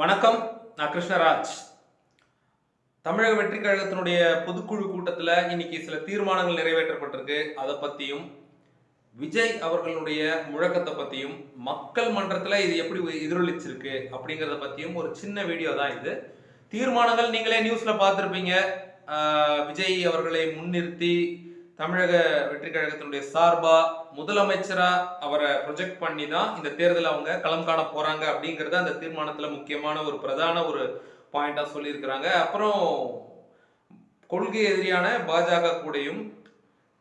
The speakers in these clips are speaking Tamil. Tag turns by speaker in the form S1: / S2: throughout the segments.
S1: வணக்கம் நான் கிருஷ்ணராஜ். தமிழக வெற்றி கழகத்தினுடைய பொதுக்குழு கூட்டத்தில் இன்னைக்கு சில தீர்மானங்கள் நிறைவேற்றப்பட்டிருக்கு. அதை பற்றியும் விஜய் அவர்களுடைய முழக்கத்தை பற்றியும் மக்கள் மன்றத்தில் இது எப்படி எதிரொலிச்சிருக்கு அப்படிங்கிறத பற்றியும் ஒரு சின்ன வீடியோ தான் இது. தீர்மானங்கள் நீங்களே நியூஸில் பார்த்துருப்பீங்க. விஜய் அவர்களை முன்னிறுத்தி தமிழக வெற்றி கழகத்தினுடைய சார்பாக முதலமைச்சரா அவரை ப்ரொஜெக்ட் பண்ணி தான் இந்த தேர்தல் அவங்க களம் காண போறாங்க அப்படிங்கறத அந்த தீர்மானத்துல முக்கியமான ஒரு பிரதான ஒரு பாயிண்டா சொல்லியிருக்கிறாங்க. அப்புறம் கொள்கை எதிரியான பாஜக கூடயும்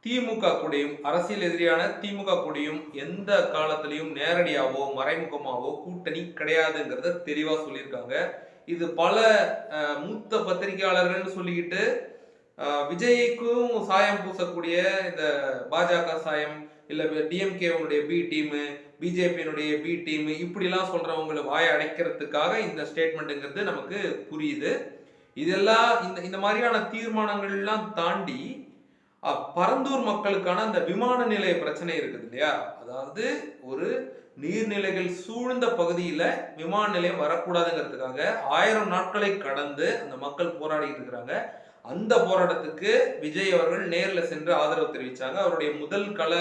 S1: திமுக கூடயும் அரசியல் எதிரியான திமுக கூடயும் எந்த காலத்திலையும் நேரடியாவோ மறைமுகமாவோ கூட்டணி கிடையாதுங்கிறத தெளிவாக சொல்லியிருக்காங்க. இது பல மூத்த பத்திரிகையாளர்கள்னு சொல்லிக்கிட்டு விஜய்க்கும் சாயம் பூசக்கூடிய இந்த பாஜக சாயம் இல்லை டிஎம்கேவுடைய பி டீமு பிஜேபியினுடைய பி டீம் இப்படிலாம் சொல்கிறவங்களை வாயை அடைக்கிறதுக்காக இந்த ஸ்டேட்மெண்ட்டுங்கிறது நமக்கு புரியுது. இதெல்லாம் இந்த இந்த மாதிரியான தீர்மானங்கள்லாம் தாண்டி பரந்தூர் மக்களுக்கான அந்த விமான நிலைய பிரச்சனை இருக்குது இல்லையா? அதாவது ஒரு நீர்நிலைகள் சூழ்ந்த பகுதியில் விமான நிலையம் வரக்கூடாதுங்கிறதுக்காக ஆயிரம் நாட்களை கடந்து அந்த மக்கள் போராடிட்டு இருக்கிறாங்க. அந்த போராட்டத்துக்கு விஜய் அவர்கள் நேரில் சென்று ஆதரவு தெரிவித்தாங்க அவருடைய முதல் கள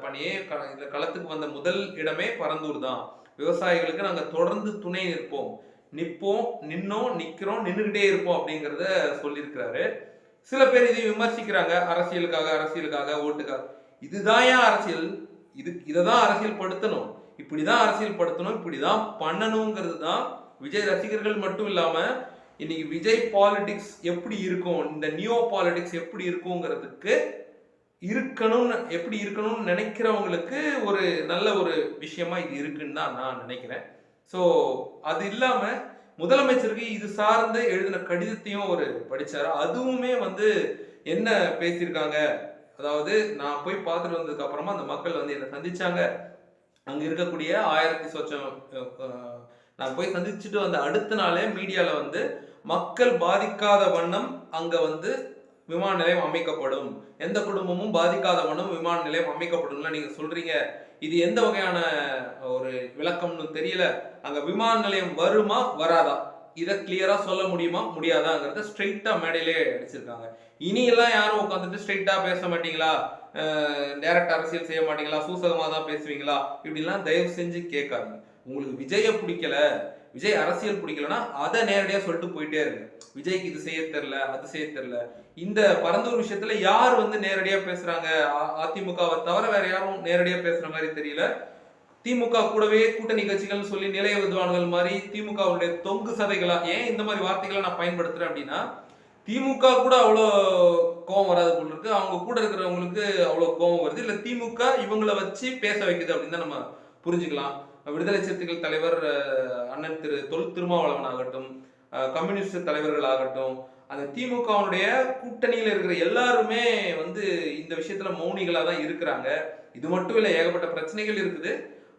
S1: பணியே க- இந்த களத்துக்கு வந்த முதல் இடமே பரந்தூர் தான். விவசாயிகளுக்கு நாங்கள் தொடர்ந்து துணை நிற்போம். நிற்போம் நின்னோம் நிற்கிறோம் நின்றுகிட்டே இருப்போம் அப்படிங்கிறத சொல்லியிருக்கிறாரு. சில பேர் இதையும் விமர்சிக்கிறாங்க. அரசியலுக்காக அரசியலுக்காக ஓட்டுக்காக. இதுதான் ஏன் அரசியல்? இது இதை தான் அரசியல் படுத்தணும். இப்படி தான் அரசியல் படுத்தணும். இப்படி தான் பண்ணணுங்கிறது தான் விஜய் ரசிகர்கள் மட்டும் இல்லாமல் இன்னைக்கு விஜய் பாலிடிக்ஸ் எப்படி இருக்கும்? இந்த நியோ பாலிடிக்ஸ் எப்படி இருக்குங்கிறதுக்கு இருக்கணும்னு எப்படி இருக்கணும்னு நினைக்கிறவங்களுக்கு ஒரு நல்ல ஒரு விஷயமா இது இருக்குன்னு தான் நான் நினைக்கிறேன். ஸோ அது இல்லாமல் முதலமைச்சருக்கு இது சார்ந்து எழுதின கடிதத்தையும் ஒரு படித்தார் அதுவுமே வந்து என்ன பேசியிருக்காங்க? அதாவது நான் போய் பார்த்துட்டு வந்ததுக்கு அப்புறமா அந்த மக்கள் வந்து என்னை சந்திச்சாங்க. அங்கே இருக்கக்கூடிய ஆயிரத்தி சொச்சம் நான் போய் சந்திச்சுட்டு வந்த அடுத்த நாளே மீடியாவில் வந்து மக்கள் பாதிக்காத வண்ணம் அங்கே வந்து விமான நிலையம் அமைக்கப்படும். எந்த குடும்பமும் பாதிக்காதவனும் விமான நிலையம் அமைக்கப்படும்ல நீங்க சொல்றீங்க. இது எந்த வகையான ஒரு விளக்கம்னு தெரியல. அங்க விமான நிலையம் வருமா வராதா? இதை கிளியரா சொல்ல முடியுமா முடியாதாங்கிறத ஸ்ட்ரைட்டா மேடையிலே அடிச்சிருக்காங்க. இனி எல்லாம் யாரும் உட்காந்துட்டு ஸ்ட்ரைட்டா பேச மாட்டீங்களா? டைரக்ட் அரசியல் செய்ய மாட்டீங்களா? சூசகமா தான் பேசுவீங்களா? இப்படிலாம் தயவு செஞ்சு கேட்காதீங்க. உங்களுக்கு விஜய பிடிக்கல விஜய் அரசியல் பிடிக்கலன்னா அதை நேரடியாக சொல்லிட்டு போயிட்டே இருங்க. விஜய்க்கு இது செய்ய தெரில அது செய்ய தெரில இந்த பரந்தூர் விஷயத்துல யார் வந்து நேரடியாக பேசுறாங்க? அ- அதிமுகவை தவிர வேற யாரும் நேரடியாக பேசுற மாதிரி தெரியல. திமுக கூடவே கூட்டணி கட்சிகள் சொல்லி நிலைய வித்வான்கள் மாதிரி திமுகவுடைய தொங்கு சதைகளா ஏன் இந்த மாதிரி வார்த்தைகளை நான் பயன்படுத்துறேன் அப்படின்னா திமுக கூட அவ்வளோ கோவம் வராது போல் இருக்கு. அவங்க கூட இருக்கிறவங்களுக்கு அவ்வளோ கோவம் வருது. இல்லை திமுக இவங்களை வச்சு பேச வைக்குது அப்படின்னு தான் நம்ம புரிஞ்சுக்கலாம். விடுதலை சிறுத்தைகள் தலைவர் அண்ணன் திரு தொல் திருமாவளவன் ஆகட்டும் கம்யூனிஸ்ட் தலைவர்கள் ஆகட்டும் அந்த திமுகவுடைய கூட்டணியில் இருக்கிற எல்லாருமே வந்து இந்த விஷயத்துல மௌனிகளாக தான் இருக்கிறாங்க. இது மட்டும் இல்லை ஏகப்பட்ட பிரச்சனைகள் இருக்குது.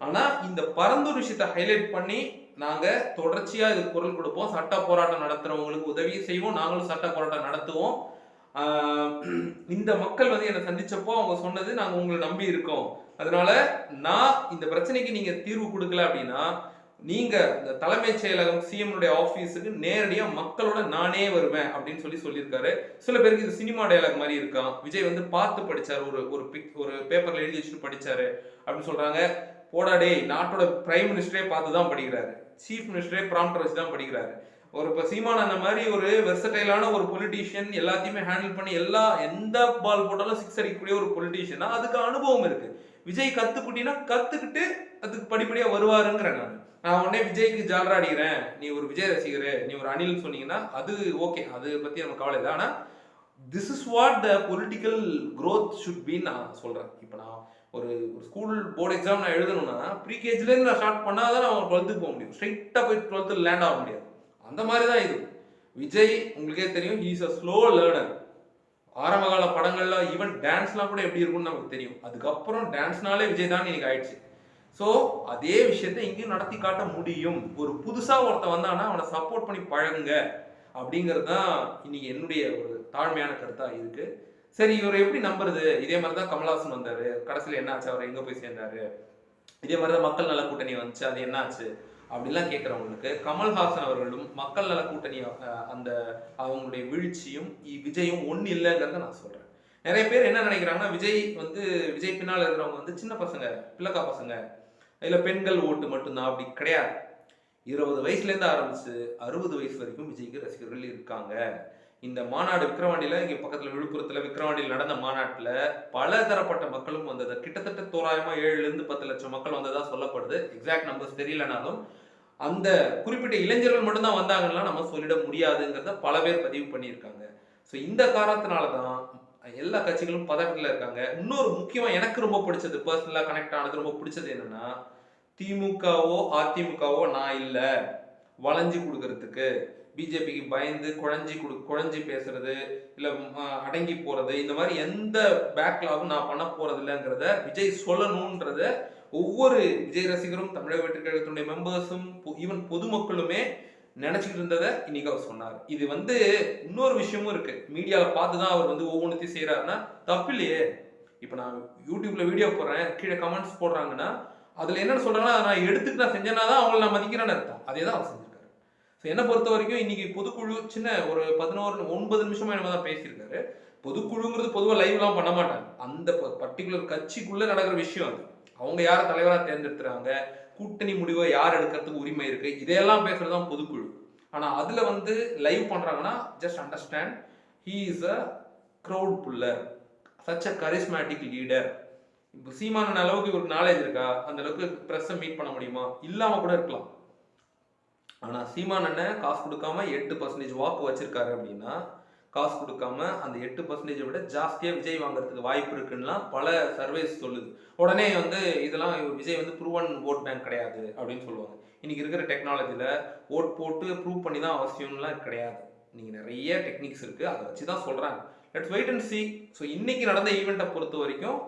S1: ஆனால் இந்த பரந்தூர் விஷயத்தை ஹைலைட் பண்ணி நாங்கள் தொடர்ச்சியாக இது குரல் கொடுப்போம். சட்ட போராட்டம் நடத்துகிறவங்களுக்கு உதவி செய்வோம். நாங்களும் சட்ட போராட்டம் நடத்துவோம். இந்த மக்கள் வந்து என்னை சந்திச்சப்போ அவங்க சொன்னது நாங்கள் உங்களை நம்பி இருக்கோம். அதனால நான் இந்த பிரச்சனைக்கு நீங்க தீர்வு கொடுக்கல அப்படின்னா நீங்க இந்த தலைமைச் செயலகம் சிஎம்னுடைய ஆஃபீஸுக்கு நேரடியாக மக்களோட நானே வருவேன் அப்படின்னு சொல்லி சொல்லியிருக்காரு. சில பேருக்கு இது சினிமா டயலாக் மாதிரி இருக்கான் விஜய் வந்து பார்த்து படிச்சாரு ஒரு ஒரு பிக் ஒரு பேப்பர்ல எழுதி வச்சுட்டு படிச்சாரு அப்படின்னு சொல்றாங்க. போடா டேய் நாட்டோட பிரைம் மினிஸ்டரே பார்த்து தான் படிக்கிறாரு. சீஃப் மினிஸ்டரே ப்ராம்ப்டர் வச்சு தான் படிக்கிறாரு. ஒரு இப்போ சீமான் அந்த மாதிரி ஒரு வெர்சடைலான ஒரு பொலிட்டீஷியன் எல்லாத்தையுமே ஹேண்டில் பண்ணி எல்லா எந்த பால் போட்டாலும் சிக்ஸ் அடிக்கக்கூடிய ஒரு பொலிட்டீஷியனா அதுக்கு அனுபவம் இருக்கு. விஜய் கத்துக்கிட்டீங்கன்னா கத்துக்கிட்டு அதுக்கு படிப்படியா வருவாருங்கிறேன் நான். நான் உடனே விஜய்க்கு ஜாலரா அடிக்கிறேன். நீ ஒரு விஜய் ரசிகர் நீ ஒரு அணில் சொன்னீங்கன்னா அது ஓகே அது பத்தி நம்ம கவலை இல்லை. ஆனா this is what the political growth should be நான் சொல்றேன். இப்போ நான் ஒரு ஒரு ஸ்கூல் போர்டு எக்ஸாம் நான் எழுதணும்னா ப்ரீகேஜிலேருந்து நான் ஸ்டார்ட் பண்ணால் தான் நான் டுவெல்த்துக்கு போக முடியும். ஸ்ட்ரைட்டாக போய் டுவெல்த்து லேண்ட் ஆக முடியாது. அந்த மாதிரி தான் இது. விஜய் உங்களுக்கே தெரியும் ஹீஸ் அ ஸ்லோ லேர்னர் ஆரம்பகால படங்கள்லாம் படங்கள்ல ஈவன் டான்ஸ்லாம் கூட எப்படி இருக்கும்னு நமக்கு தெரியும். அதுக்கப்புறம் டான்ஸ்னாலே விஜய் தான் இன்னைக்கு ஆயிடுச்சு. ஸோ அதே விஷயத்த இங்கேயும் நடத்தி காட்ட முடியும். ஒரு புதுசாக ஒருத்தன் வந்தானா அவனை சப்போர்ட் பண்ணி பழகுங்க. அப்படிங்கிறது தான் இன்னைக்கு என்னுடைய ஒரு தாழ்மையான கருத்தாக இருக்கு. சரி இவர் எப்படி நம்புறது? இதே மாதிரி தான் கமலஹாசன் வந்தார். கடைசியில் என்ன ஆச்சு? அவர் எங்கே போய் சேர்ந்தாரு? இதே மாதிரி தான் மக்கள் நல கூட்டணி வந்துச்சு. அது என்னாச்சு அப்படிலாம் கேட்குறவங்களுக்கு கமல்ஹாசன் அவர்களும் மக்கள் நல கூட்டணி அந்த அவங்களுடைய வீழ்ச்சியும் இ- விஜயும் ஒன்று இல்லைங்கிறத நான் சொல்கிறேன் நிறைய பேர் என்ன நினைக்கிறாங்கன்னா விஜய் வந்து விஜய் பின்னால் இருக்கிறவங்க வந்து சின்ன பசங்க பிள்ளைக்கா பசங்க இல்லை பெண்கள் ஓட்டு மட்டும்தான் அப்படி கிடையாது. இருபது வயசுலேருந்து ஆரம்பிச்சு அறுபது வயசு வரைக்கும் விஜய்க்கு ரசிகர்கள் இருக்காங்க. இந்த மாநாடு விக்ரவாண்டியில் இங்கே பக்கத்தில் விழுப்புரத்தில் விக்ரவாண்டியில் நடந்த மாநாட்டில் பல தரப்பட்ட மக்களும் வந்தது. கிட்டத்தட்ட தோராயமாக ஏழுலேருந்து பத்து லட்சம் மக்கள் வந்ததாக சொல்லப்படுது. எக்ஸாக்ட் நம்பர்ஸ் தெரியலனாலும் அந்த குறிப்பிட்ட இளைஞர்கள் மட்டும்தான் வந்தாங்கன்னா நம்ம சொல்லிட முடியாதுங்கிறத பல பேர் பதிவு பண்ணியிருக்காங்க. ஸோ இந்த காரணத்தினால தான் எல்லா கட்சிகளும் பதட்டத்தில் இருக்காங்க. இன்னொரு முக்கியமாக எனக்கு ரொம்ப பிடிச்சது பர்சனலாக கனெக்ட் ஆனது ரொம்ப பிடிச்சது என்னன்னா திமுகவோ அதிமுகவோ நான் இல்லை. வளைஞ்சு கொடுக்கறதுக்கு. பிஜேபிக்கு பயந்து குழஞ்சி கொடு குழஞ்சி பேசுறது இல்லை அடங்கி போறது இந்த மாதிரி எந்த பேக்லாகும் நான் பண்ண போறது இல்லைங்கிறத விஜய் சொல்லணுன்றத ஒவ்வொரு விஜய் ரசிகரும் தமிழக வெற்றி கழகத்தினுடைய மெம்பர்ஸும் ஈவன் பொதுமக்களுமே நினைச்சிட்டு இருந்ததை இன்னைக்கு அவர் சொன்னார். இது வந்து இன்னொரு விஷயமும் இருக்கு. மீடியாவில் பார்த்து தான் அவர் வந்து ஒவ்வொன்றத்தையும் செய்கிறாருன்னா தப்பு இல்லையே. இப்போ நான் யூடியூப்ல வீடியோ போடுறேன் கீழே கமெண்ட்ஸ் போடுறாங்கன்னா அதுல என்னென்னு சொல்றாங்கன்னா நான் எடுத்துட்டு நான் செஞ்சேன்னா தான் அவங்களை நான் மதிக்கிறேன்னு அர்த்தம். அதே தான் அவர் செஞ்சிருக்காரு ஸோ என்னை பொறுத்த வரைக்கும் இன்னைக்கு பொதுக்குழு சின்ன ஒரு பதினோரு ஒன்பது நிமிஷமா என்ன தான் பேசியிருக்காரு. பொதுக்குழுங்கிறது பொதுவாக லைவ்லாம் பண்ண மாட்டாங்க. அந்த பர்டிகுலர் கட்சிக்குள்ள நடக்கிற விஷயம் அது. அவங்க யாரை தலைவராக தேர்ந்தெடுத்துறாங்க? கூட்டணி முடிவை யார் எடுக்கிறதுக்கு உரிமை இருக்கு? இதையெல்லாம் பேசுறது தான் பொதுக்குழு. ஆனால் அதில் வந்து லைவ் பண்ணுறாங்கன்னா just understand he is a crowd puller such a charismatic leader இப்போ சீமான அளவுக்கு ஒரு நாலேஜ் இருக்கா? அந்த அளவுக்கு ப்ரெஸ்ஸை மீட் பண்ண முடியுமா? இல்லாமல் கூட இருக்கலாம். ஆனால் சீமான் அண்ணன் காசு கொடுக்காம எட்டு பர்சன்டேஜ் வாக்கு வச்சிருக்காரு அப்படின்னா காசு கொடுக்காம அந்த எட்டு பர்சன்டேஜை விட ஜாஸ்தியாக விஜய் வாங்குறதுக்கு வாய்ப்பு இருக்குன்னுலாம் பல சர்வேஸ் சொல்லுது. உடனே வந்து இதெல்லாம் விஜய் வந்து ப்ரூவன் ஓட் பேங்க் கிடையாது அப்படின்னு சொல்லுவாங்க. இன்னைக்கு இருக்கிற டெக்னாலஜியில் ஓட் போட்டு ப்ரூவ் பண்ணி தான் அவசியம்லாம் கிடையாது. நீங்கள் நிறைய டெக்னிக்ஸ் இருக்குது அதை வச்சு தான் சொல்கிறாங்க let's wait and see so இன்னைக்கு நடந்த ஈவெண்ட்டை பொறுத்த வரைக்கும்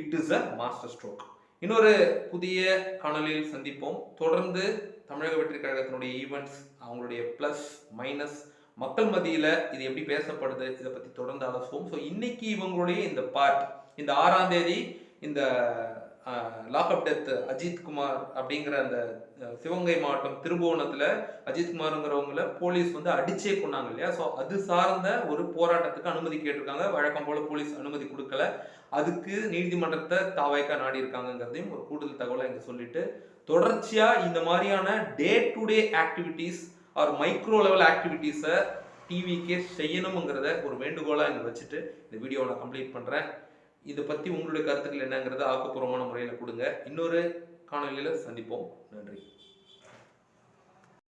S1: it is a master stroke இன்னொரு புதிய காணொலியில் சந்திப்போம். தொடர்ந்து தமிழக வெற்றி கழகத்தினுடைய ஈவெண்ட்ஸ் அவங்களுடைய ப்ளஸ் மைனஸ் மக்கள் மத்தியில் இது எப்படி பேசப்படுது இதை பற்றி தொடர்ந்து அலசுவோம் ஸோ இன்னைக்கு இவங்களுடைய இந்த பார்ட் இந்த ஆறாம் தேதி இந்த லாக்அப் டெத் அஜித்குமார் அப்படிங்கிற அந்த சிவகங்கை மாவட்டம் திருபுவனத்தில் அஜித்குமாருங்கிறவங்கள போலீஸ் வந்து அடிச்சே கொண்டாங்க இல்லையா? ஸோ அது சார்ந்த ஒரு போராட்டத்துக்கு அனுமதி கேட்டிருக்காங்க. வழக்கம் போல் போலீஸ் அனுமதி கொடுக்கல. அதுக்கு நீதிமன்றத்தை தாவாய்க்கா நாடி இருக்காங்கங்கிறதையும் ஒரு கூடுதல் தகவலை இங்கே சொல்லிட்டு தொடர்ச்சியாக இந்த மாதிரியான day to day activities or micro level ஆக்டிவிட்டீஸை டிவிக்கே செய்யணுங்கிறத ஒரு வேண்டுகோளாக இங்கே வச்சுட்டு இந்த வீடியோவை நான் கம்ப்ளீட் பண்ணுறேன் இதை பற்றி உங்களுடைய கருத்துக்கள் என்னங்கிறத ஆக்கப்பூர்வமான முறையில் கொடுங்க. இன்னொரு காணொலியில் சந்திப்போம். நன்றி.